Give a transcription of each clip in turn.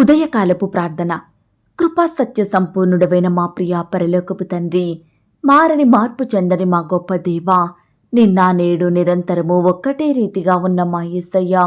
ఉదయకాలపు ప్రార్థన. కృపా సత్య సంపూర్ణుడవైన మా ప్రియ పరలోకపు తండ్రి మారని మార్పు చెందని మా గొప్ప దేవా నిన్న నేడు నిరంతరము ఒక్కటే రీతిగా ఉన్న మా ఏసయ్య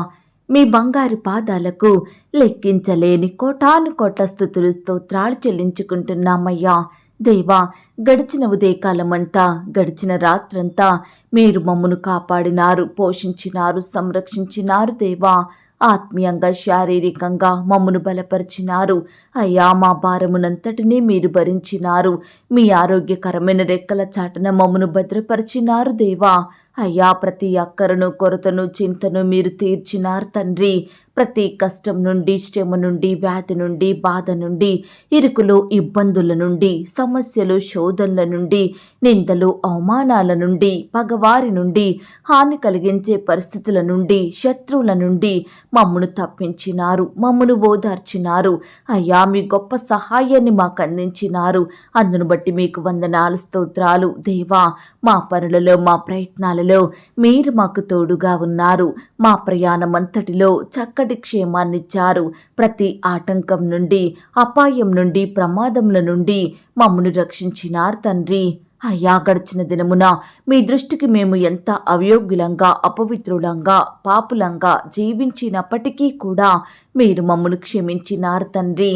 మీ బంగారు పాదాలకు లెక్కించలేని కోటాను కోట్ల స్థుతులు స్తోత్రాలు చెల్లించుకుంటున్నామయ్యా. దేవా గడిచిన ఉదయకాలమంతా గడిచిన రాత్రంతా మీరు మమ్మను కాపాడినారు పోషించినారు సంరక్షించినారు దేవా. ఆత్మీయంగా శారీరకంగా మమ్మను బలపరిచినారు. అయ్యా మా భారమునంతటినీ మీరు భరించినారు. మీ ఆరోగ్యకరమైన రెక్కల చాటన మమ్మను భద్రపరిచినారు దేవా. అయ్యా ప్రతి అక్కరను కొరతను చింతను మీరు తీర్చినారు తండ్రి. ప్రతి కష్టం నుండి శ్రమ నుండి వ్యాధి నుండి బాధ నుండి ఇరుకులు ఇబ్బందుల నుండి సమస్యలు శోధనల నుండి నిందలు అవమానాల నుండి పగవారి నుండి హాని కలిగించే పరిస్థితుల నుండి శత్రువుల నుండి మమ్మను తప్పించినారు మమ్మను ఓదార్చినారు. అయ్యా మీ గొప్ప సహాయాన్ని మాకు అందించినారు. అందును బట్టి మీకు వందనాలు స్తోత్రాలు. దేవా మా పనులలో మా ప్రయత్నాలు ప్రయత్నాలలో మీరు మాకు తోడుగా ఉన్నారు. మా ప్రయాణం అంతటిలో చక్కటి క్షేమాన్నిచ్చారు. ప్రతి ఆటంకం నుండి అపాయం నుండి ప్రమాదముల నుండి మమ్మను రక్షించినారు తండ్రి. అయ్యా గడిచిన దినమున మీ దృష్టికి మేము ఎంత అవయోగ్యులంగా అపవిత్రులంగా పాపులంగా జీవించినప్పటికీ కూడా మీరు మమ్మను క్షమించినారు తండ్రి.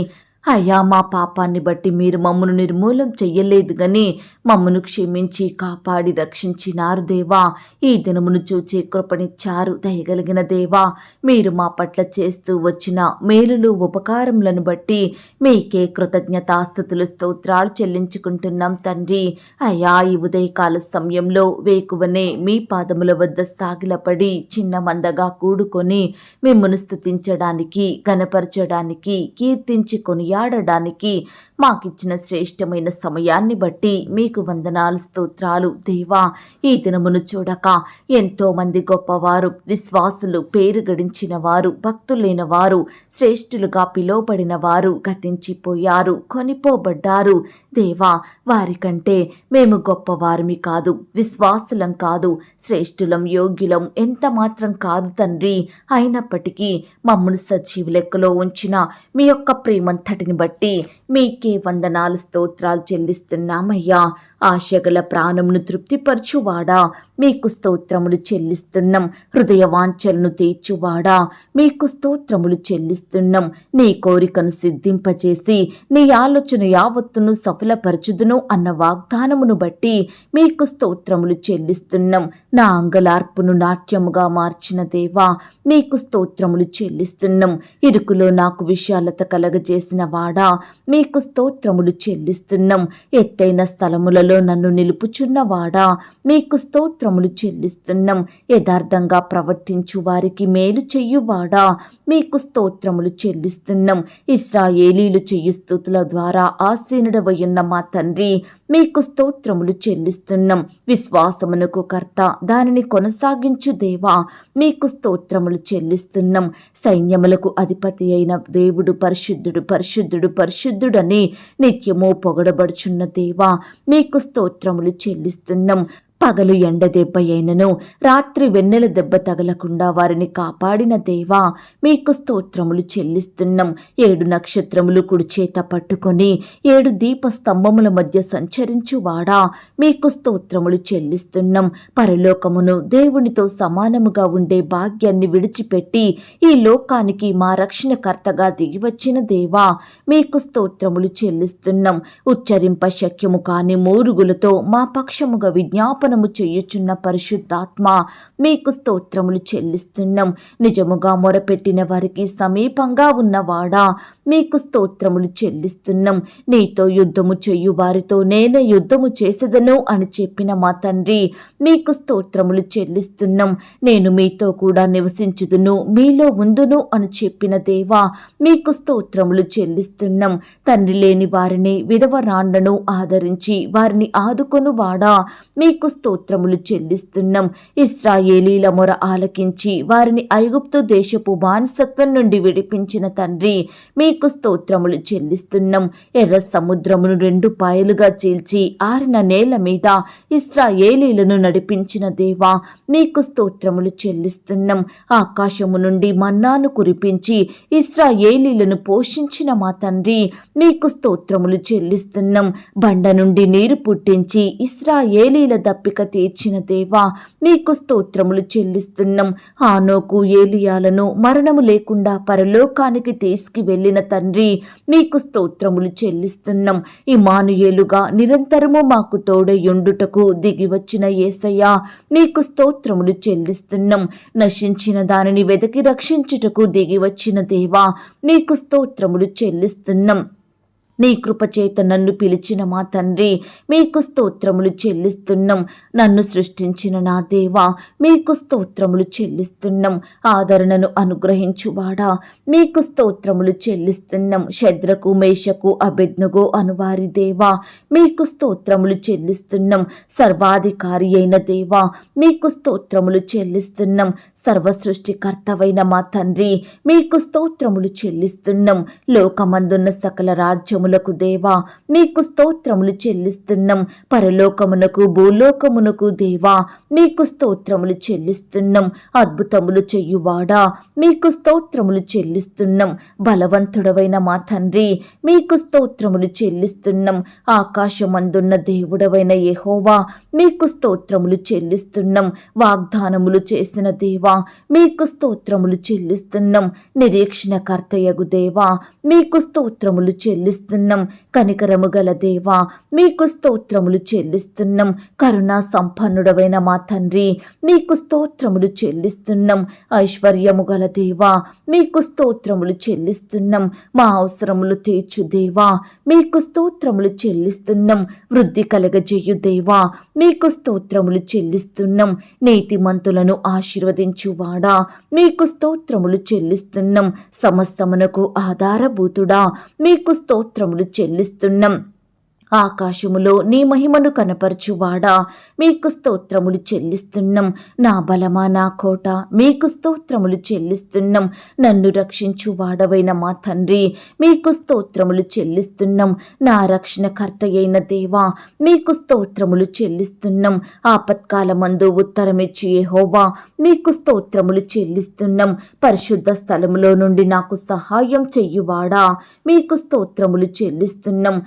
అయ్యా మా పాపాన్ని బట్టి మీరు మమ్మను నిర్మూలం చెయ్యలేదు గని మమ్మను క్షమించి కాపాడి రక్షించినారు దేవా. ఈ దినమును చూచే కృపనిచ్చారు దయగలిగిన దేవా. మీరు మా పట్ల చేస్తూ వచ్చిన మేలులు ఉపకారములను బట్టి మీకే కృతజ్ఞతాస్థుతులు స్తోత్రాలు చెల్లించుకుంటున్నాం తండ్రి. అయ్యా ఈ ఉదయకాల సమయంలో వేకువనే మీ పాదముల వద్ద సాగిలపడి చిన్న మందగా కూడుకొని మిమ్మను స్థుతించడానికి గనపరచడానికి కీర్తించి ఆడడానికి మాకిచ్చిన శ్రేష్టమైన సమయాన్ని బట్టి మీకు వందనాలు స్తోత్రాలు. దేవా ఈ దినమును చూడక ఎంతో మంది గొప్పవారు విశ్వాసులు పేరు గడించిన వారు భక్తులైన వారు శ్రేష్ఠులుగా పిలువబడిన వారు గతించిపోయారు కొనిపోబడ్డారు. దేవా వారికంటే మేము గొప్పవారిమి కాదు విశ్వాసులం కాదు శ్రేష్ఠులం యోగ్యులం ఎంత మాత్రం కాదు తండ్రి. అయినప్పటికీ మమ్మల్ని సజీవ లెక్కలో ఉంచిన మీ యొక్క ప్రేమంతటిని బట్టి మీకే వందనాలు స్తోత్రాలు చెల్లిస్తున్నామయ్యా. ఆశగల ప్రాణమును తృప్తిపరచువాడా. మీకు స్తోత్రములు చెల్లిస్తున్నాం. హృదయ వాంఛలను తీర్చువాడా. మీకు స్తోత్రములు చెల్లిస్తున్నాం. నీ కోరికను సిద్ధింపచేసి నీ ఆలోచన యావత్తును సఫలపరచుదును అన్న వాగ్దానమును బట్టి మీకు స్తోత్రములు చెల్లిస్తున్నాం. నా అంగలార్పును నాట్యముగా మార్చిన దేవా మీకు స్తోత్రములు చెల్లిస్తున్నాం. ఇరుకులో నాకు విశాలత కలగజేసిన వాడా మీకు స్తోత్రములు చెల్లిస్తున్నాం. ఎత్తైన స్థలములలో నన్ను నిలుపుచున్నవాడా? మీకు స్తోత్రములు చెల్లిస్తున్నాం. యథార్థంగా ప్రవర్తించు వారికి మేలు చెయ్యువాడా మీకు స్తోత్రములు చెల్లిస్తున్నాం. ఇస్రాయేలీలు చెయ్యు స్థుతుల ద్వారా ఆసీనుడవయున్న మా తండ్రి మీకు స్తోత్రములు చెల్లిస్తున్నాం. విశ్వాసమునకు కర్త దానిని కొనసాగించు దేవా మీకు స్తోత్రములు చెల్లిస్తున్నాం. సైన్యములకు అధిపతి అయిన దేవుడు పరిశుద్ధుడు పరిశుద్ధుడు పరిశుద్ధుడని నిత్యము పొగడబడుచున్న దేవా మీకు స్తోత్రములు చెల్లిస్తున్నాం. పగలు ఎండ దెబ్బ అయినను రాత్రి వెన్నెల దెబ్బ తగలకుండా వారిని కాపాడిన దేవా మీకు స్తోత్రములు చెల్లిస్తున్నాం. ఏడు నక్షత్రములు కుడిచేత పట్టుకొని ఏడు దీప స్తంభముల మధ్య సంచరించువాడా మీకు స్తోత్రములు చెల్లిస్తున్నాం. పరలోకమును దేవునితో సమానముగా ఉండే భాగ్యాన్ని విడిచిపెట్టి ఈ లోకానికి మా రక్షణకర్తగా దిగివచ్చిన దేవా మీకు స్తోత్రములు చెల్లిస్తున్నాం. ఉచ్చరింప శక్యము కాని మూరుగులతో మా పక్షముగా విజ్ఞాపనము చేయుచున్న పరిశుద్ధాత్మ మీకు స్తోత్రములు చెల్లిస్తున్నాం. నిజముగా మొరపెట్టిన వారికి సమీపంగా ఉన్నవాడా? మీకు స్తోత్రములు చెల్లిస్తున్నాం. నీతో యుద్ధము చెయ్యు వారితో నేనే యుద్ధము చేసేదను అని చెప్పిన మా తండ్రి మీకు స్తోత్రములు చెల్లిస్తున్నాం. నేను మీతో కూడా నివసించుదును మీలో ఉందును అని చెప్పిన దేవా మీకు స్తోత్రములు చెల్లిస్తున్నాం. తండ్రి లేని వారిని విధవరాండను ఆదరించి వారిని ఆదుకొను వాడా మీకు స్తోత్రములు చెల్లిస్తున్నాం. ఇస్రాయేలీల మొర ఆలకించి వారిని ఐగుప్తు దేశపు బానిసత్వం నుండి విడిపించిన తండ్రి మీకు స్తోత్రములు చెల్లిస్తున్నాం. ఎర్ర సముద్రమును రెండు పాయలుగా చీల్చి ఆరిన నేల మీద ఇస్రాయేలీలను నడిపించిన దేవా మీకు స్తోత్రములు చెల్లిస్తున్నాం. ఆకాశము నుండి మన్నాను కురిపించి ఇస్రాయేలీలను పోషించిన మా తండ్రి మీకు స్తోత్రములు చెల్లిస్తున్నాం. బండ నుండి నీరు పుట్టించి ఇస్రాయేలీల ఓపిక తీర్చిన దేవా మీకు స్తోత్రములు చెల్లిస్తున్నాం. హానోకు ఏలియాలను మరణము లేకుండా పరలోకానికి తీసుకువెళ్ళిన తండ్రి మీకు స్తోత్రములు చెల్లిస్తున్నాం. ఇమానుయేలుగా నిరంతరము మాకు తోడయుండుటకు దిగి వచ్చిన ఏసయ్య మీకు స్తోత్రములు చెల్లిస్తున్నాం. నశించిన దానిని వెదకి రక్షించుటకు దిగి వచ్చిన దేవా మీకు స్తోత్రములు చెల్లిస్తున్నాం. నీ కృపచేత నన్ను పిలిచిన మా తండ్రి? మీకు స్తోత్రములు చెల్లిస్తున్నాం. నన్ను సృష్టించిన నా దేవా మీకు స్తోత్రములు చెల్లిస్తున్నాం. ఆదరణను అనుగ్రహించువాడా మీకు స్తోత్రములు చెల్లిస్తున్నాం. శద్రకు మేషకు అభిజ్ఞగో అనువారి దేవా మీకు స్తోత్రములు చెల్లిస్తున్నాం. సర్వాధికారి అయిన దేవా మీకు స్తోత్రములు చెల్లిస్తున్నాం. సర్వ సృష్టికర్తవైన మా తండ్రి మీకు స్తోత్రములు చెల్లిస్తున్నాం. లోకమందున్న సకల రాజ్యము స్తోత్రములకు దేవా మీకు స్తోత్రములు చెల్లిస్తున్నాం. పరలోకమునకు భూలోకమునకు దేవా మీకు స్తోత్రములు చెల్లిస్తున్నాం. అద్భుతములు చెయ్యువాడా మీకు స్తోత్రములు చెల్లిస్తున్నాం. బలవంతుడవైన మా తండ్రి మీకు స్తోత్రములు చెల్లిస్తున్నాం. ఆకాశమందున్న దేవుడవైన యెహోవా మీకు స్తోత్రములు చెల్లిస్తున్నాం. వాగ్దానములు చేసిన దేవా మీకు స్తోత్రములు చెల్లిస్తున్నాం. నిరీక్షణకర్తయగు దేవా మీకు స్తోత్రములు చెల్లిస్తున్నాం. కనికరము గల దేవా మీకు స్తోత్రములు చెల్లిస్తున్నాం. కరుణా సంపన్నుడవైన మా తండ్రి మీకు స్తోత్రములు చెల్లిస్తున్నాం. ఐశ్వర్యము గల దేవా మీకు స్తోత్రములు చెల్లిస్తున్నాం. మా అవసరములు తీర్చు దేవా మీకు స్తోత్రములు చెల్లిస్తున్నాం. వృద్ధి కలగజేయు దేవా మీకు స్తోత్రములు చెల్లిస్తున్నాం. నీతిమంతులను ఆశీర్వదించువాడా? మీకు స్తోత్రములు చెల్లిస్తున్నాం. సమస్తమునకు ఆధారభూతుడా? మీకు స్తోత్రములు చెల్లిస్తున్నాం. ఆకాశములో నీ మహిమను కనపరచువాడా? మీకు స్తోత్రములు చెల్లిస్తున్నాం. నా బలమా నా కోట మీకు స్తోత్రములు చెల్లిస్తున్నాం. నన్ను రక్షించువాడవైన మా తండ్రి మీకు స్తోత్రములు చెల్లిస్తున్నాం. నా రక్షణకర్త అయిన దేవా మీకు స్తోత్రములు చెల్లిస్తున్నాం. ఆపత్కాలమందు ఉత్తరమిచ్చి ఏహోవా మీకు స్తోత్రములు చెల్లిస్తున్నాం. పరిశుద్ధ స్థలములో నుండి నాకు సహాయం చెయ్యువాడా మీకు స్తోత్రములు చెల్లిస్తున్నాం.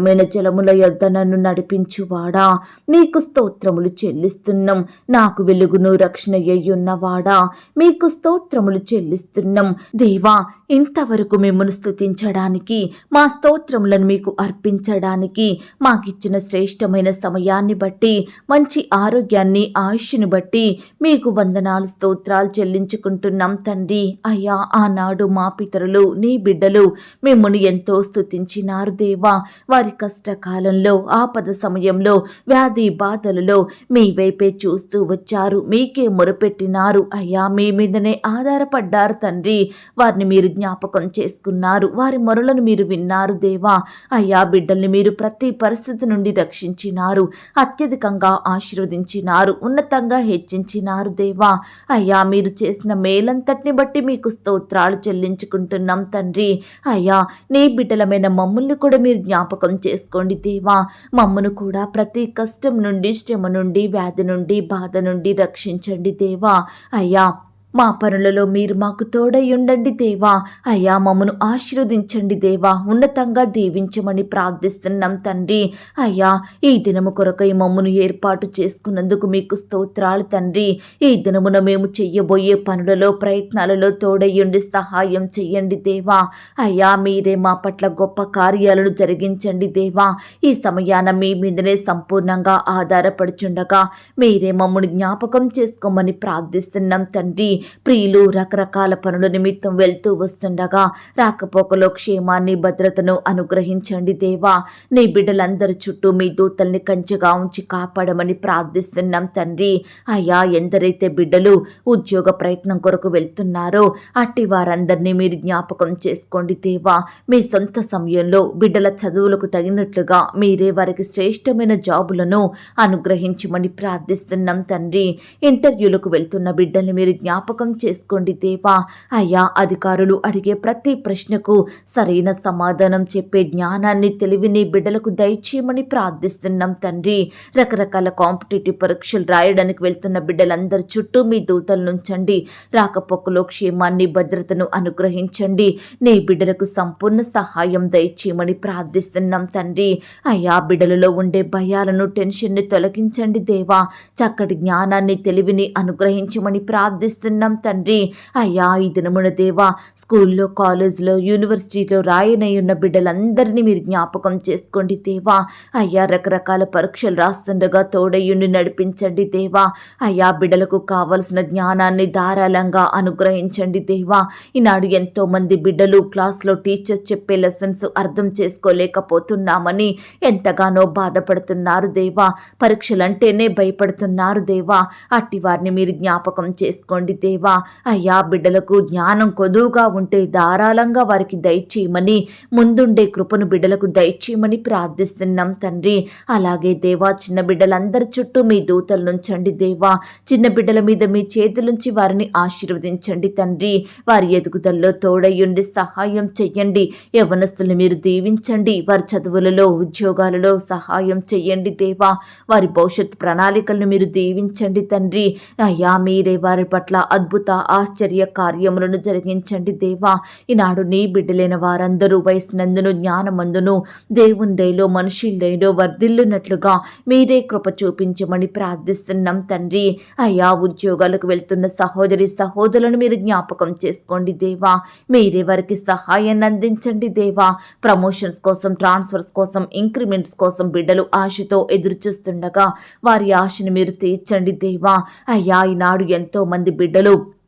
శాంతికరమైన జలముల యొద్ద నన్ను నడిపించువాడా? మీకు స్తోత్రములు చెల్లిస్తున్నాం. నాకు వెలుగును రక్షణ అయ్యున్నవాడా? మీకు స్తోత్రములు చెల్లిస్తున్నాం. దేవా ఇంతవరకు మిమ్మల్ని స్థుతించడానికి మా స్తోత్రములను మీకు అర్పించడానికి మాకిచ్చిన శ్రేష్టమైన సమయాన్ని బట్టి మంచి ఆరోగ్యాన్ని ఆయుష్ను బట్టి మీకు వందనాలు స్తోత్రాలు చెల్లించుకుంటున్నాం తండ్రి. అయ్యా ఆనాడు మా పితరులు నీ బిడ్డలు మిమ్మల్ని ఎంతో స్తుతించినారు దేవా. వారి కష్టకాలంలో ఆపద సమయంలో వ్యాధి బాధలలో మీ వైపే చూస్తూ వచ్చారు. మీకే మొరపెట్టినారు. అయ్యా మీ మీదనే ఆధారపడ్డారు తండ్రి. వారిని మీరు జ్ఞాపకం చేసుకున్నారు. వారి మొరలను మీరు విన్నారు దేవా. అయ్యా బిడ్డల్ని మీరు ప్రతి పరిస్థితి నుండి రక్షించినారు. అత్యధికంగా ఆశీర్వదించినారు. ఉన్నతంగా హెచ్చించినారు దేవా. అయ్యా మీరు చేసిన మేలంతటిని బట్టి మీకు స్తోత్రాలు చెల్లించుకుంటున్నాం తండ్రి. అయ్యా నీ బిడ్డలమైన మమ్మల్ని కూడా మీరు జ్ఞాపకం చేసుకోండి దేవా. మమ్మను కూడా ప్రతి కష్టం నుండి శ్రమ నుండి వ్యాధి నుండి బాధ నుండి రక్షించండి దేవా. అయ్యా మా పనులలో మీరు మాకు తోడై ఉండండి దేవా. అయ్యా మమ్మను ఆశీర్వదించండి దేవా. ఉన్నతంగా దీవించమని ప్రార్థిస్తున్నాం తండ్రి. అయ్యా ఈ దినము కొరకై మమ్మను ఏర్పాటు చేసుకున్నందుకు మీకు స్తోత్రాలు తండ్రి. ఈ దినమున మేము చెయ్యబోయే పనులలో ప్రయత్నాలలో తోడయ్యుండి సహాయం చెయ్యండి దేవా. అయ్యా మీరే మా పట్ల గొప్ప కార్యాలను జరిగించండి దేవా. ఈ సమయాన మీ మీదనే సంపూర్ణంగా ఆధారపడుచుండగా మీరే మమ్మను జ్ఞాపకం చేసుకోమని ప్రార్థిస్తున్నాం తండ్రి. ప్రియులు రకరకాల పనుల నిమిత్తం వెళ్తూ వస్తుండగా రాకపోకలో క్షేమాన్ని భద్రతను అనుగ్రహించండి దేవా. నీ బిడ్డలందరి చుట్టూ మీ దూతల్ని కంచెగా ఉంచి కాపాడమని ప్రార్థిస్తున్నాం తండ్రి. అయ్యా ఎందరైతే బిడ్డలు ఉద్యోగ ప్రయత్నం కొరకు వెళ్తున్నారో అట్టి వారందరినీ మీరు జ్ఞాపకం చేసుకోండి దేవా. మీ సొంత సమయంలో బిడ్డల చదువులకు తగినట్లుగా మీరే వారికి శ్రేష్టమైన జాబులను అనుగ్రహించమని ప్రార్థిస్తున్నాం తండ్రి. ఇంటర్వ్యూలకు వెళ్తున్న బిడ్డల్ని మీరు జ్ఞాపకం చేసుకోండి దేవా. అయ్యా అధికారులు అడిగే ప్రతి ప్రశ్నకు సరైన సమాధానం చెప్పే జ్ఞానాన్ని తెలివిని బిడ్డలకు దయచేయమని ప్రార్థిస్తున్నాం తండ్రి. రకరకాల కాంపిటేటివ్ పరీక్షలు రాయడానికి వెళ్తున్న బిడ్డలందరి చుట్టూ మీ దూతలు నుంచండి. రాకపోకలో క్షేమాన్ని భద్రతను అనుగ్రహించండి. నీ బిడ్డలకు సంపూర్ణ సహాయం దయచేయమని ప్రార్థిస్తున్నాం తండ్రి. అయ్యా బిడ్డలలో ఉండే భయాలను టెన్షన్ని తొలగించండి దేవా. చక్కటి జ్ఞానాన్ని తెలివిని అనుగ్రహించమని ప్రార్థిస్తున్నాం తండ్రి. అయ్యా ఈ దినమున దేవా స్కూల్లో కాలేజీలో యూనివర్సిటీలో రాయనై ఉన్న బిడ్డలందరినీ మీరు జ్ఞాపకం చేసుకోండి దేవా. అయ్యా రకరకాల పరీక్షలు రాస్తుండగా తోడయ్యుండి నడిపించండి దేవా. అయ్యా బిడ్డలకు కావలసిన జ్ఞానాన్ని ధారాళంగా అనుగ్రహించండి దేవా. ఈనాడు ఎంతో మంది బిడ్డలు క్లాస్లో టీచర్స్ చెప్పే లెసన్స్ అర్థం చేసుకోలేకపోతున్నామని ఎంతగానో బాధపడుతున్నారు దేవా. పరీక్షలంటేనే భయపడుతున్నారు దేవా. అట్టి వారిని మీరు జ్ఞాపకం చేసుకోండి దేవా దేవా అయ్యా బిడ్డలకు జ్ఞానం కొదువుగా ఉంటే ధారాళంగా వారికి దయచేయమని ముందుండే కృపను బిడ్డలకు దయచేయమని ప్రార్థిస్తున్నాం తండ్రి. అలాగే దేవా చిన్న బిడ్డలందరి చుట్టూ మీ దూతలు నుంచండి దేవా. చిన్న బిడ్డల మీద మీ చేతులుంచి వారిని ఆశీర్వదించండి తండ్రి. వారి ఎదుగుదలలో తోడయ్యుండి సహాయం చెయ్యండి. యవనస్తుల్ని మీరు దీవించండి. వారి చదువులలో ఉద్యోగాలలో సహాయం చెయ్యండి దేవా. వారి భవిష్యత్ ప్రణాళికలను మీరు దీవించండి తండ్రి. అయ్యా మీరే వారి పట్ల అద్భుత ఆశ్చర్య కార్యములను జరిగించండి దేవా. ఈనాడు నీ బిడ్డలైన వారందరూ వయసునందును జ్ఞానమందును దేవుని దయలో మనుషుల వర్ధిల్లునట్లుగా మీరే కృప చూపించమని ప్రార్థిస్తున్నాం తండ్రి. అయ్యా ఉద్యోగాలకు వెళ్తున్న సహోదరి సహోదరులను మీరు జ్ఞాపకం చేసుకోండి దేవా. మీరే వారికి సహాయాన్ని అందించండి దేవా. ప్రమోషన్స్ కోసం ట్రాన్స్ఫర్స్ కోసం ఇంక్రిమెంట్స్ కోసం బిడ్డలు ఆశతో ఎదురు చూస్తుండగా వారి ఆశను మీరు తీర్చండి దేవా. అయ్యా ఈనాడు ఎంతో మంది బిడ్డలు வேண்டும்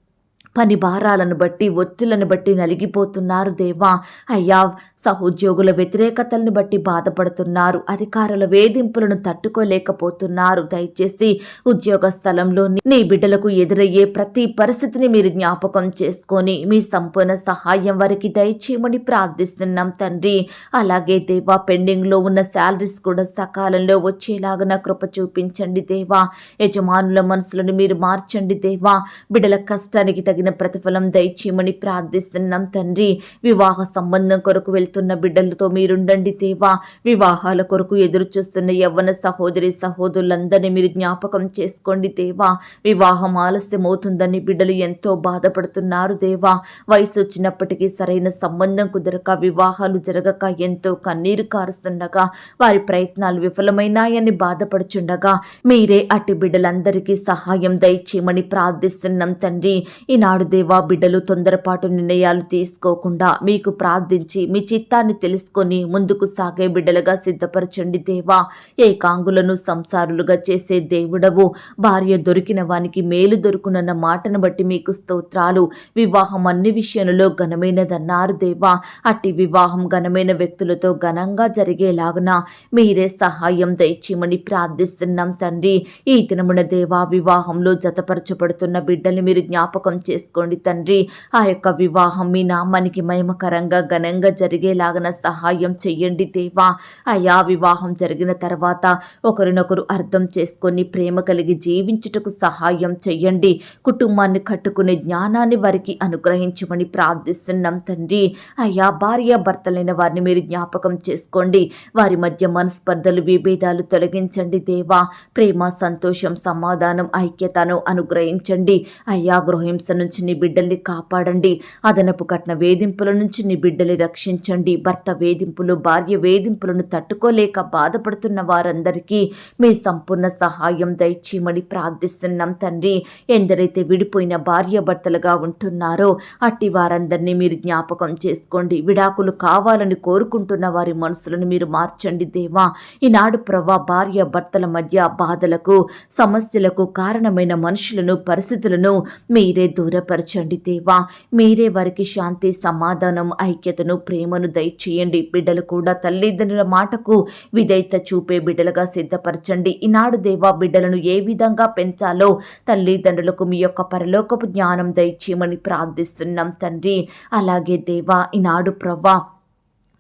పని భారాలను బట్టి ఒత్తులను బట్టి నలిగిపోతున్నారు దేవా. అయ్యా సహోద్యోగుల వ్యతిరేకతలను బట్టి బాధపడుతున్నారు. అధికారుల వేధింపులను తట్టుకోలేకపోతున్నారు. దయచేసి ఉద్యోగ స్థలంలో నీ బిడ్డలకు ఎదురయ్యే ప్రతి పరిస్థితిని మీరు జ్ఞాపకం చేసుకొని మీ సంపూర్ణ సహాయం వారికి దయచేయమని ప్రార్థిస్తున్నాం తండ్రి. అలాగే దేవా పెండింగ్లో ఉన్న శాలరీస్ కూడా సకాలంలో వచ్చేలాగా కృప చూపించండి దేవా. యజమానుల మనసులను మీరు మార్చండి దేవా. బిడ్డల కష్టానికి తగిన ప్రతిఫలం దయచేయమని ప్రార్థిస్తున్నాం తండ్రి. వివాహ సంబంధం కొరకు వెళ్తున్న బిడ్డలతో మీరుండండి దేవా. వివాహాల కొరకు ఎదురు చూస్తున్న యవ్వన సహోదరి సహోదరులందరినీ మీరు జ్ఞాపకం చేసుకోండి దేవా. వివాహం ఆలస్యం అవుతుందని బిడ్డలు ఎంతో బాధపడుతున్నారు దేవా. వయసు వచ్చినప్పటికీ సరైన సంబంధం కుదరక వివాహాలు జరగక ఎంతో కన్నీరు కారుస్తుండగా వారి ప్రయత్నాలు విఫలమైనాయని బాధపడుచుండగా మీరే అట్టి బిడ్డలందరికీ సహాయం దయచేయమని ప్రార్థిస్తున్నాం తండ్రి. ఈనాడు దేవా బిడ్డలు తొందరపాటు నిర్ణయాలు తీసుకోకుండా మీకు ప్రార్థించి మీ చిత్తాన్ని తెలుసుకొని ముందుకు సాగే బిడ్డలుగా సిద్ధపరచండి దేవా. ఏకాంగులను సంసారులుగా చేసే దేవుడవు. భార్య దొరికిన వానికి మేలు దొరుకునన్న మాటను బట్టి మీకు స్తోత్రాలు. వివాహం అన్ని విషయంలో ఘనమైనదన్నారు దేవా. అట్టి వివాహం ఘనమైన వ్యక్తులతో ఘనంగా జరిగేలాగున మీరే సహాయం దయచేయమని ప్రార్థిస్తున్నాం తండ్రి. ఈ దినమున దేవా వివాహంలో జతపరచబడుతున్న బిడ్డల్ని మీరు జ్ఞాపకం చేసుకోండి తండ్రి. ఆ యొక్క వివాహం మీ నామానికి మహిమకరంగా ఘనంగా జరిగేలాగన సహాయం చెయ్యండి దేవా. అయా వివాహం జరిగిన తర్వాత ఒకరినొకరు అర్థం చేసుకొని ప్రేమ కలిగి జీవించుటకు సహాయం చెయ్యండి. కుటుంబాన్ని కట్టుకునే జ్ఞానాన్ని వారికి అనుగ్రహించమని ప్రార్థిస్తున్నాం తండ్రి. అయ్యా భార్య భర్తలైన వారిని మీరు జ్ఞాపకం చేసుకోండి. వారి మధ్య మనస్పర్ధలు విభేదాలు తొలగించండి దేవా. ప్రేమ సంతోషం సమాధానం ఐక్యతను అనుగ్రహించండి. అయ్యా గృహహింస నుంచి నీ బిడ్డల్ని కాపాడండి. అదనపు కట్న వేధింపుల నుంచి నీ బిడ్డల్ని రక్షించండి. భర్త వేధింపులు భార్య వేధింపులను తట్టుకోలేక బాధపడుతున్న వారందరికీ మీ సంపూర్ణ సహాయం దయచేయమని ప్రార్థిస్తున్నాం తండ్రి. ఎందరైతే విడిపోయిన భార్య భర్తలుగా ఉంటున్నారో అట్టి వారందరినీ మీరు జ్ఞాపకం చేసుకోండి. విడాకులు కావాలని కోరుకుంటున్న వారి మనసులను మీరు మార్చండి దేవా. ఈనాడు ప్రభా భార్య భర్తల మధ్య బాధలకు సమస్యలకు కారణమైన మనుషులను పరిస్థితులను మీరే దూరం దూరపరచండి దేవా. మీరే వారికి శాంతి సమాధానం ఐక్యతను ప్రేమను దయచేయండి. బిడ్డలు కూడా తల్లిదండ్రుల మాటకు విధేయత చూపే బిడ్డలుగా సిద్ధపరచండి. ఈనాడు దేవా బిడ్డలను ఏ విధంగా పెంచాలో తల్లిదండ్రులకు మీ యొక్క పరలోకపు జ్ఞానం దయచేయమని ప్రార్థిస్తున్నాం తండ్రి. అలాగే దేవా ఈనాడు ప్రవ్వా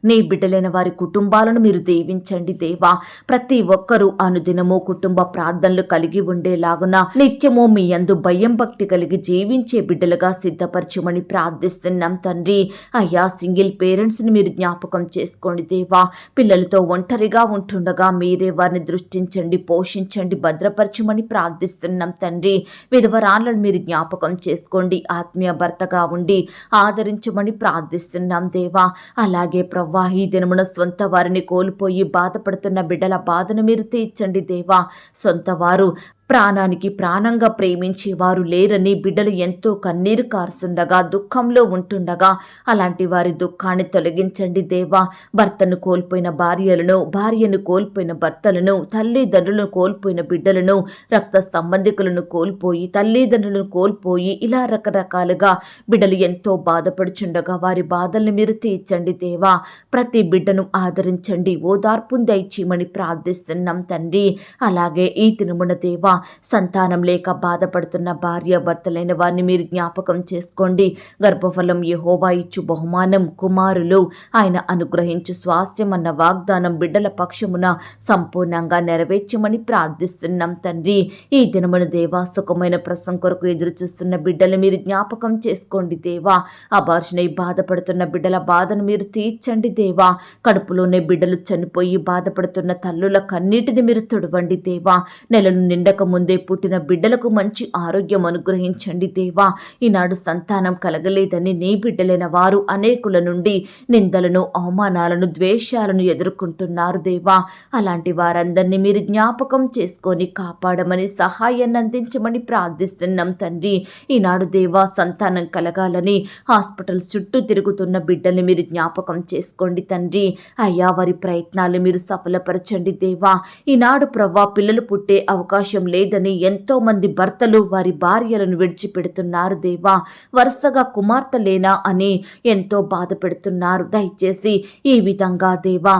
నీ బిడ్డలైన వారి కుటుంబాలను మీరు దీవించండి దేవా. ప్రతి ఒక్కరూ అనుదినము కుటుంబ ప్రార్థనలు కలిగి ఉండేలాగున నిత్యము మీ యందు భయం భక్తి కలిగి జీవించే బిడ్డలుగా సిద్ధపరచమని ప్రార్థిస్తున్నాం తండ్రి. అయ్యా సింగిల్ పేరెంట్స్ని మీరు జ్ఞాపకం చేసుకోండి దేవా. పిల్లలతో ఒంటరిగా ఉంటుండగా మీరే వారిని దృష్టించండి పోషించండి భద్రపరచమని ప్రార్థిస్తున్నాం తండ్రి. విధవరాళ్ళను మీరు జ్ఞాపకం చేసుకోండి ఆత్మీయ భర్తగా ఉండి ఆదరించమని ప్రార్థిస్తున్నాం దేవా. అలాగే ప్రవ్వా ఈ దినమున సొంత వారిని కోల్పోయి బాధపడుతున్న బిడ్డల బాధను మీరు తీర్చండి దేవా. సొంత వారు ప్రాణానికి ప్రాణంగా ప్రేమించేవారు లేరని బిడ్డలు ఎంతో కన్నీరు కారుస్తుండగా దుఃఖంలో ఉంటుండగా అలాంటి వారి దుఃఖాన్ని తొలగించండి దేవా. భర్తను కోల్పోయిన భార్యలను భార్యను కోల్పోయిన భర్తలను తల్లిదండ్రులను కోల్పోయిన బిడ్డలను రక్త సంబంధికులను కోల్పోయి తల్లిదండ్రులను కోల్పోయి ఇలా రకరకాలుగా బిడ్డలు ఎంతో బాధపడుచుండగా వారి బాధల్ని మీరు తీర్చండి దేవా. ప్రతి బిడ్డను ఆదరించండి. ఓదార్పును దయచేయమని ప్రార్థిస్తున్నాం తండ్రి. అలాగే ఈ తిరుమల దేవా సంతానం లేక బాధపడుతున్న భార్య భర్తలైన వారిని మీరు జ్ఞాపకం చేసుకోండి. గర్భఫలం యహోవా ఇచ్చు బహుమానం. కుమారులు ఆయన అనుగ్రహించు స్వాస్థ్యం అన్న వాగ్దానం బిడ్డల పక్షమున సంపూర్ణంగా నెరవేర్చమని ప్రార్థిస్తున్నాం తండ్రి. ఈ దినమున దేవా సుఖమైన ప్రసం కొరకు ఎదురు చూస్తున్న బిడ్డలు మీరు జ్ఞాపకం చేసుకోండి దేవా. అబార్షణై బాధపడుతున్న బిడ్డల బాధను మీరు తీర్చండి దేవా. కడుపులోనే బిడ్డలు చనిపోయి బాధపడుతున్న తల్లుల కన్నీటిని మీరు తుడవండి దేవా. నెలలు నిండక ముందే పుట్టిన బిడ్డలకు మంచి ఆరోగ్యం అనుగ్రహించండి దేవా. ఈనాడు సంతానం కలగలేదని నీ బిడ్డలైన వారు అనేకుల నుండి నిందలను అవమానాలను ద్వేషాలను ఎదుర్కొంటున్నారు దేవా. అలాంటి వారందరినీ మీరు జ్ఞాపకం చేసుకొని కాపాడమని సహాయాన్ని అందించమని ప్రార్థిస్తున్నాం తండ్రి. ఈనాడు దేవా సంతానం కలగాలని హాస్పిటల్స్ చుట్టూ తిరుగుతున్న బిడ్డల్ని మీరు జ్ఞాపకం చేసుకోండి తండ్రి. అయ్యా వారి ప్రయత్నాలు మీరు సఫలపరచండి దేవా. ఈనాడు ప్రవ్వా పిల్లలు పుట్టే అవకాశం లేదని ఎంతో మంది భర్తలు వారి భార్యలను విడిచిపెడుతున్నారు దేవా. వరుసగా కుమార్తె లేనా అని ఎంతో బాధ పెడుతున్నారు దయచేసి ఈ విధంగా దేవా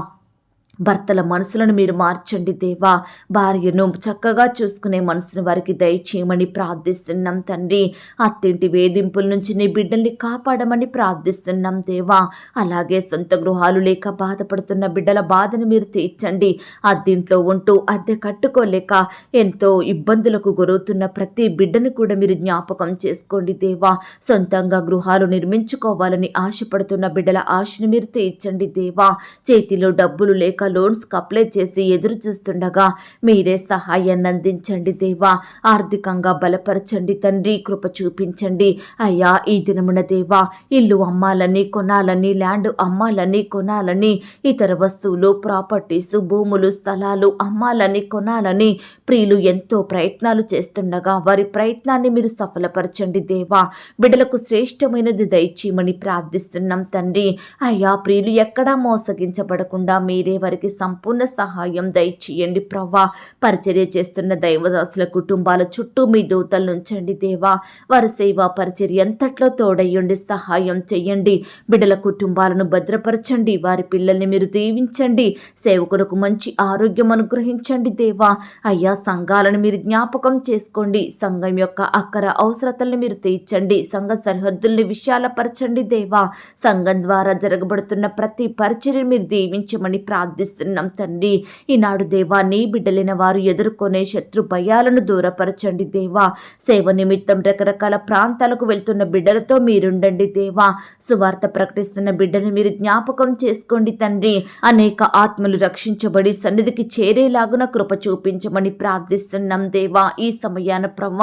భర్తల మనసులను మీరు మార్చండి దేవా. భార్యను చక్కగా చూసుకునే మనసును వారికి దయచేయమని ప్రార్థిస్తున్నాం తండ్రి. అత్తింటి వేధింపుల నుంచి నీ బిడ్డల్ని కాపాడమని ప్రార్థిస్తున్నాం దేవా. అలాగే సొంత గృహాలు లేక బాధపడుతున్న బిడ్డల బాధను మీరు తీర్చండి. అద్దింట్లో ఉంటూ అద్దె కట్టుకోలేక ఎంతో ఇబ్బందులకు గురవుతున్న ప్రతి బిడ్డను కూడా మీరు జ్ఞాపకం చేసుకోండి దేవా. సొంతంగా గృహాలు నిర్మించుకోవాలని ఆశపడుతున్న బిడ్డల ఆశను మీరు తీర్చండి దేవా. చేతిలో డబ్బులు లేక లోన్స్కి అప్లై చేసి ఎదురు చూస్తుండగా మీరే సహాయాన్ని అందించండి దేవా. ఆర్థికంగా బలపరచండి తండ్రి కృప చూపించండి. అయ్యా ఈ దినమున దేవా ఇల్లు అమ్మాలని కొనాలని ల్యాండ్ అమ్మాలని కొనాలని ఇతర వస్తువులు ప్రాపర్టీస్ భూములు స్థలాలు అమ్మాలని కొనాలని ప్రియులు ఎంతో ప్రయత్నాలు చేస్తుండగా వారి ప్రయత్నాన్ని మీరు సఫలపరచండి దేవా. బిడ్డలకు శ్రేష్టమైనది దయచేయమని ప్రార్థిస్తున్నాం తండ్రి. అయ్యా ప్రియులు ఎక్కడా మోసగించబడకుండా మీరే వారి వారికి సంపూర్ణ సహాయం దయచేయండి ప్రవ్వా. పరిచర్య చేస్తున్న దైవదాసుల కుటుంబాల చుట్టూ మీ దూతలు నుంచండి దేవా. వారి సేవా పరిచర్య ఎంతట్లో తోడయ్యండి సహాయం చేయండి. బిడ్డల కుటుంబాలను భద్రపరచండి. వారి పిల్లల్ని మీరు దీవించండి. సేవకులకు మంచి ఆరోగ్యం అనుగ్రహించండి దేవా. అయ్యా సంఘాలను మీరు జ్ఞాపకం చేసుకోండి. సంఘం యొక్క అక్కర అవసరతల్ని మీరు తీర్చండి. సంఘ సరిహద్దుల్ని విశాలపరచండి దేవా. సంఘం ద్వారా జరగబడుతున్న ప్రతి పరిచర్యను మీరు దీవించమని ప్రార్థిస్తున్నాం తండ్రి ఈనాడు దేవా నీ బిడ్డలైన వారు ఎదుర్కొనే శత్రు భయాలను దూరపరచండి దేవా. సేవ నిమిత్తం రకరకాల ప్రాంతాలకు వెళ్తున్న బిడ్డలతో మీరుండండి దేవా. సువార్త ప్రకటిస్తున్న బిడ్డలు మీరు జ్ఞాపకం చేసుకోండి తండ్రి అనేక ఆత్మలు రక్షించబడి సన్నిధికి చేరేలాగున కృప చూపించమని ప్రార్థిస్తున్నాం దేవా. ఈ సమయాన ప్రవ్వ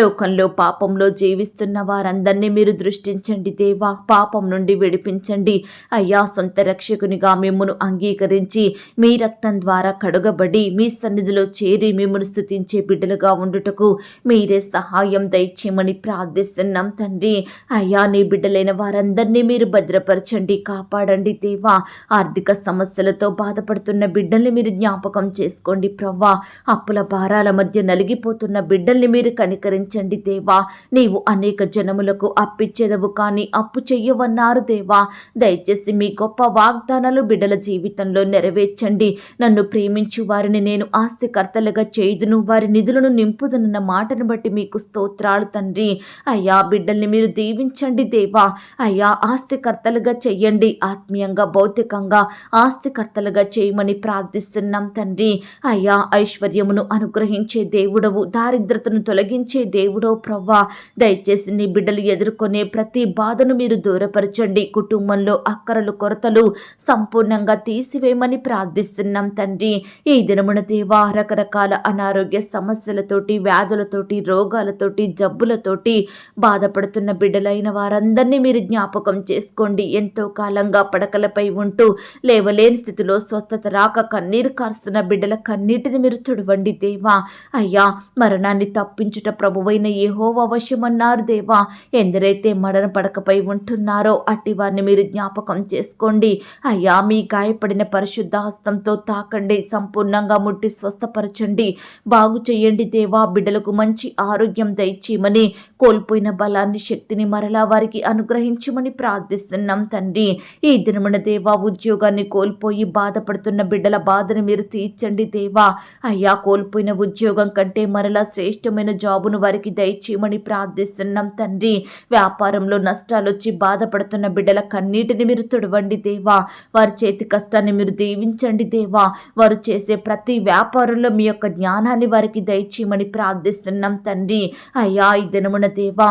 లోకంలో పాపంలో జీవిస్తున్న వారందరినీ మీరు దృష్టించండి దేవా. పాపం నుండి విడిపించండి. అయ్యా సొంత రక్షకునిగా మిమ్మను అంగీకరించి రక్షించి మీ రక్తం ద్వారా కడుగబడి మీ సన్నిధిలో చేరి మిమ్మల్ని స్థుతించే బిడ్డలుగా ఉండుటకు మీరే సహాయం దయచేయమని ప్రార్థిస్తున్నాం తండ్రి. అయ్యా నీ బిడ్డలైన వారందరినీ మీరు భద్రపరచండి కాపాడండి దేవా. ఆర్థిక సమస్యలతో బాధపడుతున్న బిడ్డల్ని మీరు జ్ఞాపకం చేసుకోండి ప్రవ్వా. అప్పుల భారాల మధ్య నలిగిపోతున్న బిడ్డల్ని మీరు కనికరించండి దేవా. నీవు అనేక జనములకు అప్పిచ్చేదవు కానీ అప్పు చెయ్యవన్నారు దేవా. దయచేసి మీ గొప్ప వాగ్దానాలు బిడ్డల జీవితంలో నెరవేర్చండి. నన్ను ప్రేమించు వారిని నేను ఆస్తికర్తలుగా చేయుదును. వారి నిధులను నింపుదనన్న మాటను బట్టి మీకు స్తోత్రాలు తండ్రి. అయ్యా బిడ్డల్ని మీరు దీవించండి దేవా. అయ్యా ఆస్తికర్తలుగా చెయ్యండి. ఆత్మీయంగా భౌతికంగా ఆస్తికర్తలుగా చేయమని ప్రార్థిస్తున్నాం తండ్రి. అయ్యా ఐశ్వర్యమును అనుగ్రహించే దేవుడవు దారిద్రతను తొలగించే దేవుడవు ప్రవ్వా. దయచేసి నీ బిడ్డలు ఎదుర్కొనే ప్రతి బాధను మీరు దూరపరచండి. కుటుంబంలో అక్కరలు కొరతలు సంపూర్ణంగా తీసివేయమని ప్రార్థిస్తున్నాం తండ్రి. ఈ దినమున దేవా రకరకాల అనారోగ్య సమస్యలతోటి వ్యాధులతోటి రోగాలతోటి జబ్బులతోటి బాధపడుతున్న బిడ్డలైన వారందరినీ మీరు జ్ఞాపకం చేసుకోండి. ఎంతో కాలంగా పడకలపై ఉంటూ లేవలేని స్థితిలో స్వస్థత రాక కన్నీరు కారుస్తున్న బిడ్డల కన్నీటిని మీరు తుడవండి దేవా. అయ్యా మరణాన్ని తప్పించుట ప్రభువైన ఏహో అవశ్యమన్నారు దేవా. ఎందరైతే మరణ పడకపై ఉంటున్నారో అట్టి వారిని మీరు జ్ఞాపకం చేసుకోండి. అయ్యా మీ గాయపడిన పరిశుద్ధ హస్తంతో తాకండి సంపూర్ణంగా ముట్టి స్వస్థపరచండి. బాగు చేయండి దేవా బిడ్డలకు మంచి ఆరోగ్యం దయచేయమని కోల్పోయిన బలాన్ని శక్తిని మరలా వారికి అనుగ్రహించమని ప్రార్థిస్తున్నాం తండ్రి. ఈ దినమున దేవా ఉద్యోగాన్ని కోల్పోయి బాధపడుతున్న బిడ్డల బాధను మీరు తీర్చండి దేవా. అయ్యా కోల్పోయిన ఉద్యోగం కంటే మరలా శ్రేష్టమైన జాబును వారికి దయచేయమని ప్రార్థిస్తున్నాం తండ్రి. వ్యాపారంలో నష్టాలు వచ్చి బాధపడుతున్న బిడ్డల కన్నీటిని మీరు తుడవండి దేవా. వారి చేతి కష్టాన్ని మీరు దీవించండి దేవా. వారు చేసే ప్రతి వ్యాపారంలో మీ యొక్క జ్ఞానాన్ని వారికి దయచేయమని ప్రార్థిస్తున్నాం తండ్రి. అయ్యా ఈ దినమున దేవా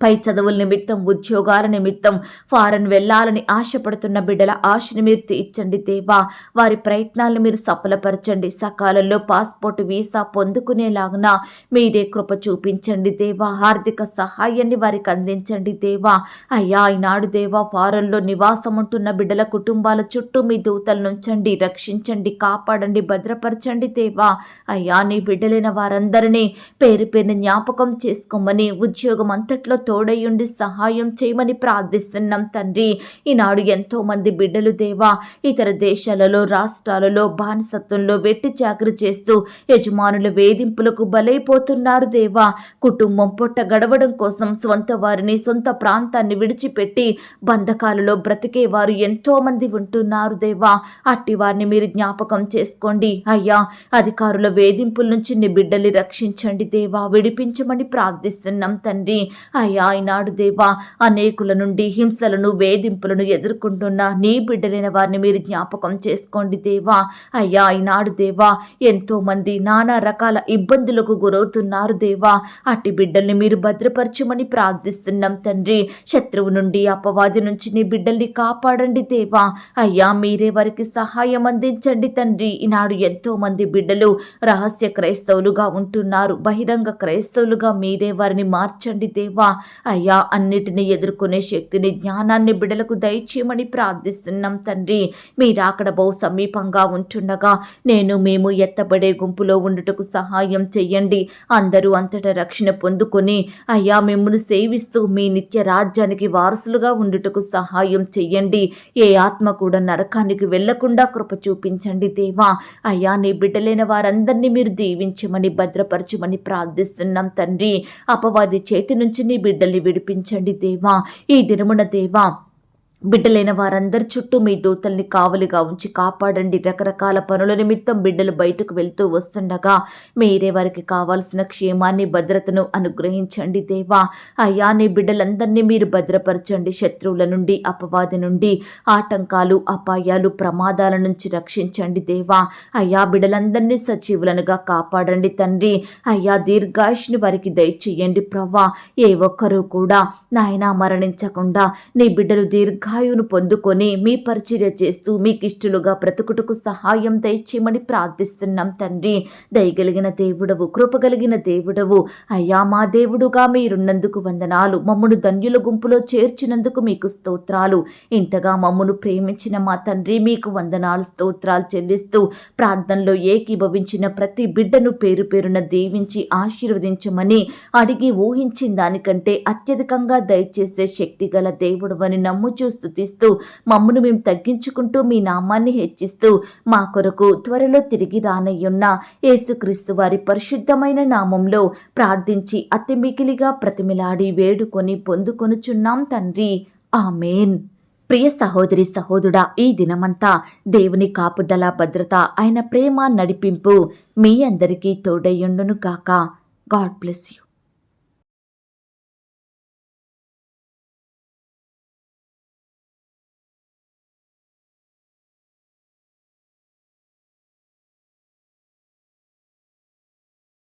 పై చదువుల నిమిత్తం ఉద్యోగాల నిమిత్తం ఫారెన్ వెళ్ళాలని ఆశపడుతున్న బిడ్డల ఆశని మీరు తీర్చండి దేవా. వారి ప్రయత్నాలను మీరు సఫలపరచండి. సకాలంలో పాస్పోర్ట్ వీసా పొందుకునేలాగున మీరే కృప చూపించండి దేవా. ఆర్థిక సహాయాన్ని వారికి అందించండి దేవా. అయ్యా ఈనాడు దేవా ఫారెన్లో నివాసం ఉంటున్న బిడ్డల కుటుంబాల చుట్టూ మీ దూతలు నుంచండి రక్షించండి కాపాడండి భద్రపరచండి దేవా. అయ్యా నీ బిడ్డలైన వారందరినీ పేరు పేరుని జ్ఞాపకం చేసుకోమని ఉద్యోగం అంతట్లో తోడయుండి సహాయం చేయమని ప్రార్థిస్తున్నాం తండ్రి. ఈనాడు ఎంతో మంది బిడ్డలు దేవా ఇతర దేశాలలో రాష్ట్రాలలో బానిసత్వంలో వెట్టి చాకరి చేస్తూ యజమానుల వేధింపులకు బలైపోతున్నారు దేవా. కుటుంబం పొట్ట గడవడం కోసం సొంత వారిని సొంత ప్రాంతాన్ని విడిచిపెట్టి బంధకాలలో బ్రతికే వారు ఎంతో మంది ఉంటున్నారు దేవా. అట్టి వారిని మీరు జ్ఞాపకం చేసుకోండి. అయ్యా అధికారుల వేధింపుల నుంచి నీ బిడ్డల్ని రక్షించండి దేవా. విడిపించమని ప్రార్థిస్తున్నాం తండ్రి. అయ్యా ఆయనాడు దేవా అనేకుల నుండి హింసలను వేధింపులను ఎదుర్కొంటున్న నీ బిడ్డలైన వారిని మీరు జ్ఞాపకం చేసుకోండి దేవా. అయ్యా ఈనాడు దేవా ఎంతో మంది నానా రకాల ఇబ్బందులకు గురవుతున్నారు దేవా. అట్టి బిడ్డల్ని మీరు భద్రపరచమని ప్రార్థిస్తున్నాం తండ్రి. శత్రువు నుండి అపవాది నుంచి నీ బిడ్డల్ని కాపాడండి దేవా. అయ్యా మీరే వారికి సహాయం అందించండి తండ్రి. ఈనాడు ఎంతో మంది బిడ్డలు రహస్య క్రైస్తవులుగా ఉంటున్నారు. బహిరంగ క్రైస్తవులుగా మీరే వారిని మార్చండి దేవా. అయ్యా అన్నిటిని ఎదుర్కొనే శక్తిని జ్ఞానాన్ని బిడ్డలకు దయచేయమని ప్రార్థిస్తున్నాం తండ్రి. మీరు అక్కడ బహు సమీపంగా ఉంటుండగా నేను మేము ఎత్తబడే గుంపులో ఉండుటకు సహాయం చెయ్యండి. అందరూ అంతటా రక్షణ పొందుకొని అయ్యా మిమ్మల్ని సేవిస్తూ మీ నిత్య రాజ్యానికి వారసులుగా ఉండుటకు సహాయం చెయ్యండి. ఏ ఆత్మ కూడా నరకానికి వెళ్ళకుండా కృప చూపించండి దేవా. అయ్యా నీ బిడ్డలైన వారందరినీ మీరు దీవించమని భద్రపరచమని ప్రార్థిస్తున్నాం తండ్రి. అపవాది చేతి నుంచి నీ బిడ్డల్ని విడిపించండి దేవా. ఈ దినమున దేవా బిడ్డలైన వారందరి చుట్టూ మీ దూతల్ని కావలిగా ఉంచి కాపాడండి. రకరకాల పనుల నిమిత్తం బిడ్డలు బయటకు వెళ్తూ వస్తుండగా మీరే వారికి కావాల్సిన క్షేమాన్ని భద్రతను అనుగ్రహించండి దేవా. అయ్యా నీ బిడ్డలందరినీ మీరు భద్రపరచండి. శత్రువుల నుండి అపవాది నుండి ఆటంకాలు అపాయాలు ప్రమాదాల నుంచి రక్షించండి దేవా. అయ్యా బిడ్డలందరినీ సజీవులనుగా కాపాడండి తండ్రి. అయ్యా దీర్ఘాయుష్ని వారికి దయచేయండి ప్రవ్వా. ఏ ఒక్కరూ కూడా నాయనా మరణించకుండా నీ బిడ్డలు దీర్ఘ దీర్ఘాయువును పొందుకొని మీ పరిచర్య చేస్తూ మీకు ఇష్టలుగా బ్రతుకుటకు సహాయం దయచేయమని ప్రార్థిస్తున్నాం తండ్రి. దయగలిగిన దేవుడవు కృపగలిగిన దేవుడవు. అయ్యా మా దేవుడుగా మీరున్నందుకు వందనాలు. మమ్మను ధన్యుల గుంపులో చేర్చినందుకు మీకు స్తోత్రాలు. ఇంతగా మమ్మను ప్రేమించిన మా తండ్రి మీకు వందనాలు స్తోత్రాలు చెల్లిస్తూ ప్రార్థనలో ఏకీభవించిన ప్రతి బిడ్డను పేరు పేరున దీవించి ఆశీర్వదించమని అడిగి ఊహించిన దానికంటే అత్యధికంగా దయచేసే శక్తి గల దేవుడు అని చూస్తూ స్థుతిస్తూ మమ్మను మేము తగ్గించుకుంటూ మీ నామాన్ని హెచ్చిస్తూ మా కొరకు త్వరలో తిరిగి రానయ్యున్న యేసుక్రీస్తు వారి పరిశుద్ధమైన నామంలో ప్రార్థించి అతి మిగిలిగా ప్రతిమిలాడి వేడుకొని పొందుకొనుచున్నాం తండ్రి. ఆమెన్. ప్రియ సహోదరి సహోదరుడా ఈ దినమంతా దేవుని కాపుదల భద్రత ఆయన ప్రేమ నడిపింపు మీ అందరికీ తోడయ్యుండును గాక. God bless you.